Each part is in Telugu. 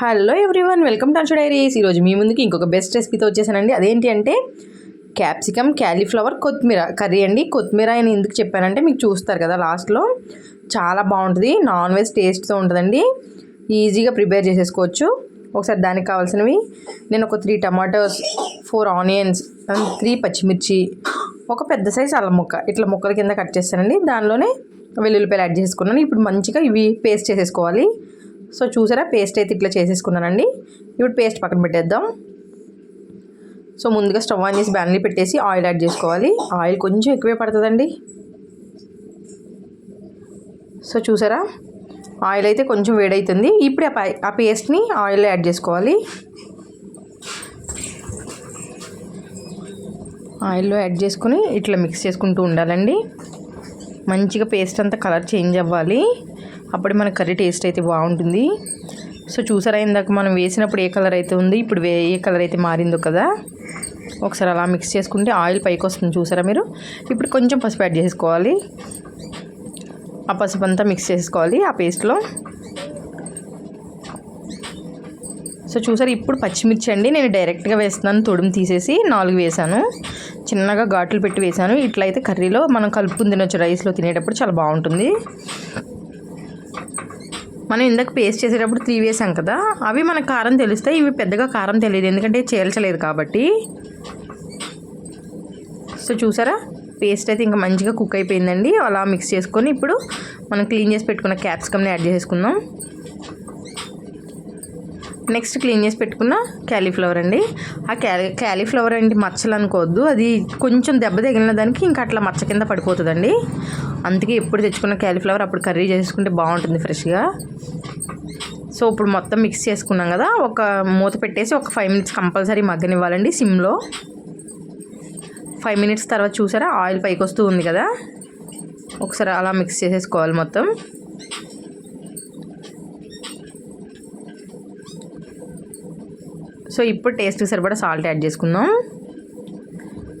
Hello everyone welcome to Anshu diaries ఈరోజు మీ ముందుకి ఇంకొక బెస్ట్ రెసిపీతో వచ్చేసానండి. అదేంటి అంటే క్యాప్సికమ్ క్యాలీఫ్లవర్ కొత్తిమీర కర్రీ అండి. కొత్తిమీర అని ఎందుకు చెప్పానంటే మీకు చూస్తారు కదా లాస్ట్లో చాలా బాగుంటుంది. నాన్ వెజ్ టేస్ట్తో ఉంటుందండి. ఈజీగా ప్రిపేర్ చేసేసుకోవచ్చు. ఒకసారి దానికి కావాల్సినవి. నేను ఒక three tomatoes four onions and three పచ్చిమిర్చి ఒక పెద్ద సైజ్ అల్లం ముక్క ఇట్లా ముక్కల కింద కట్ చేస్తానండి. దానిలోనే వెల్లుల్లిపాయలు యాడ్ చేసుకున్నాను. ఇప్పుడు మంచిగా ఇవి పేస్ట్ చేసేసుకోవాలి. సో చూసారా పేస్ట్ అయితే ఇట్లా చేసేసుకున్నానండి. ఇప్పుడు పేస్ట్ పక్కన పెట్టేద్దాం. సో ముందుగా స్టవ్ ఆన్ చేసి బ్యాన్లీ పెట్టేసి ఆయిల్ యాడ్ చేసుకోవాలి. ఆయిల్ కొంచెం ఎక్కువే పడుతుందండి. సో చూసారా ఆయిల్ అయితే కొంచెం వేడవుతుంది ఇప్పుడు ఆ పై- ఆ పేస్ట్ని ఆయిల్లో యాడ్ చేసుకోవాలి. ఆయిల్లో యాడ్ చేసుకుని ఇట్లా మిక్స్ చేసుకుంటూ ఉండాలండి. మంచిగా పేస్ట్ అంతా కలర్ చేంజ్ అవ్వాలి. అప్పుడే మన కర్రీ టేస్ట్ అయితే బాగుంటుంది. సో చూసారా ఇందాక మనం వేసినప్పుడు ఏ కలర్ అయితే ఉంది ఇప్పుడు వే ఏ కలర్ అయితే మారిందో కదా. ఒకసారి అలా మిక్స్ చేసుకుంటే ఆయిల్ పైకి వస్తుంది చూసారా మీరు. ఇప్పుడు కొంచెం పసుపు యాడ్ చేసుకోవాలి. ఆ పసుపు అంతా మిక్స్ చేసుకోవాలి ఆ పేస్ట్లో. సో చూసారు ఇప్పుడు పచ్చిమిర్చి అండి నేను డైరెక్ట్గా వేస్తున్నాను తొడుము తీసేసి నాలుగు వేసాను చిన్నగా ఘాట్లు పెట్టి వేసాను ఇట్లయితే కర్రీలో మనం కలుపుకుని తినొచ్చు రైస్లో తినేటప్పుడు చాలా బాగుంటుంది. మనం ఇందాక పేస్ట్ చేసేటప్పుడు త్రీ వేసాం కదా అవి మన కారం తెలుస్తాయి ఇవి పెద్దగా కారం తెలియదు ఎందుకంటే చేల్చలేదు కాబట్టి. సో చూసారా? పేస్ట్ అయితే ఇంకా మంచిగా కుక్ అయిపోయిందండి. అలా మిక్స్ చేసుకొని ఇప్పుడు మనం క్లీన్ చేసి పెట్టుకున్న క్యాప్సికమ్ని యాడ్ చేసుకుందాం. నెక్స్ట్ క్లీన్ చేసి పెట్టుకున్న క్యాలీఫ్లవర్ అండి. ఆ క్యాలీ క్యాలీఫ్లవర్ అంటే మచ్చలు అనుకోవద్దు. అది కొంచెం దెబ్బ తగిలిన దానికి ఇంకా అట్లా మచ్చ కింద పడిపోతుందండి. అందుకే ఎప్పుడు తెచ్చుకున్న క్యాలీఫ్లవర్ అప్పుడు కర్రీ చేసుకుంటే బాగుంటుంది ఫ్రెష్గా. సో ఇప్పుడు మొత్తం మిక్స్ చేసుకున్నాం కదా. ఒక మూత పెట్టేసి ఒక ఫైవ్ మినిట్స్ కంపల్సరీ మగ్గనివ్వాలండి సిమ్లో. ఫైవ్ మినిట్స్ తర్వాత చూసారా ఆయిల్ పైకి వస్తూ ఉంది కదా. ఒకసారి అలా మిక్స్ చేసేసుకోవాలి మొత్తం. సో ఇప్పుడు టేస్ట్కి సరిపడా సాల్ట్ యాడ్ చేసుకుందాం.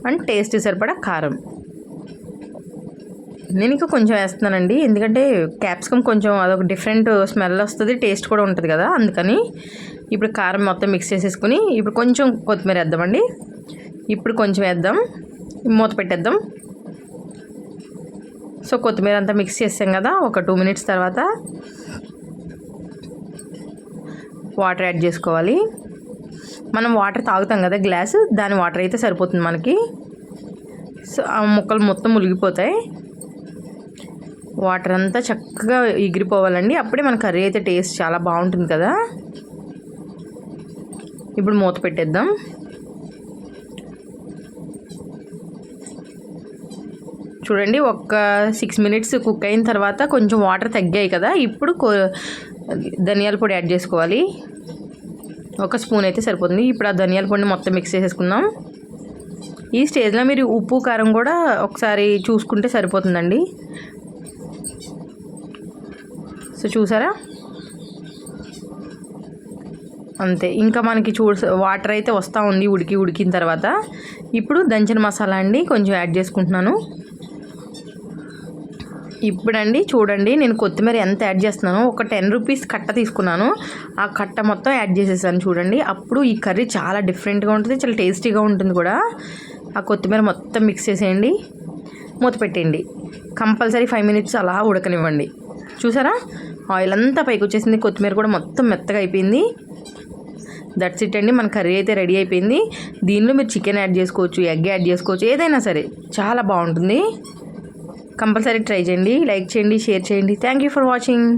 అండ్ టేస్ట్ సరిపడా కారం. నేను ఇంకా కొంచెం వేస్తున్నానండి. ఎందుకంటే క్యాప్సికమ్ కొంచెం అదొక డిఫరెంట్ స్మెల్ వస్తుంది టేస్ట్ కూడా ఉంటుంది కదా అందుకని ఇప్పుడు కారం మొత్తం మిక్స్ చేసేసుకుని ఇప్పుడు కొంచెం కొత్తిమీర వేద్దామండి. ఇప్పుడు కొంచెం వేద్దాం. మూత పెట్టేద్దాం. సో కొత్తిమీర అంతా మిక్స్ చేసాం కదా ఒక టూ మినిట్స్ తర్వాత వాటర్ యాడ్ చేసుకోవాలి. మనం వాటర్ తాగుతాం కదా గ్లాస్ దాని వాటర్ అయితే సరిపోతుంది మనకి. సో ఆ ముక్కలు మొత్తం ములిగిపోతాయి వాటర్ అంతా చక్కగా ఎగిరిపోవాలండి. అప్పుడే మన కర్రీ అయితే టేస్ట్ చాలా బాగుంటుంది కదా. ఇప్పుడు మూత పెట్టేద్దాం. చూడండి ఒక సిక్స్ మినిట్స్ కుక్ అయిన తర్వాత కొంచెం వాటర్ తగ్గాయి కదా. ఇప్పుడు కో ధనియాల పొడి యాడ్ చేసుకోవాలి. ఒక స్పూన్ అయితే సరిపోతుంది. ఇప్పుడు ఆ ధనియాల పొడిని మొత్తం మిక్స్ చేసేసుకుందాం. ఈ స్టేజ్లో మీరు ఉప్పు కారం కూడా ఒకసారి చూసుకుంటే సరిపోతుందండి. సో చూసారా? అంతే. ఇంకా మనకి చూ వాటర్ అయితే వస్తూ ఉంది ఉడికి ఉడికిన తర్వాత. ఇప్పుడు దంచిన మసాలా అండి కొంచెం యాడ్ చేసుకుంటున్నాను. ఇప్పుడండి చూడండి నేను కొత్తిమీర ఎంత యాడ్ చేస్తున్నానో ఒక టెన్ రూపీస్ కట్ట తీసుకున్నాను. ఆ కట్ట మొత్తం యాడ్ చేసేసాను చూడండి. అప్పుడు ఈ కర్రీ చాలా డిఫరెంట్గా ఉంటుంది చాలా టేస్టీగా ఉంటుంది కూడా. ఆ కొత్తిమీర మొత్తం మిక్స్ చేసేయండి మూత పెట్టేయండి. కంపల్సరీ ఫైవ్ మినిట్స్ అలా ఉడకనివ్వండి. చూసారా? ఆయిల్ అంతా పైకి వచ్చేసింది కొత్తిమీర కూడా మొత్తం మెత్తగా అయిపోయింది. దట్స్ ఇట్ అండి మన కర్రీ అయితే రెడీ అయిపోయింది. దీనిలో మీరు చికెన్ యాడ్ చేసుకోవచ్చు ఎగ్ యాడ్ చేసుకోవచ్చు ఏదైనా సరే. చాలా బాగుంటుంది. కంపల్సరీ ట్రై చేయండి లైక్ చేయండి షేర్ చేయండి. Thank you for watching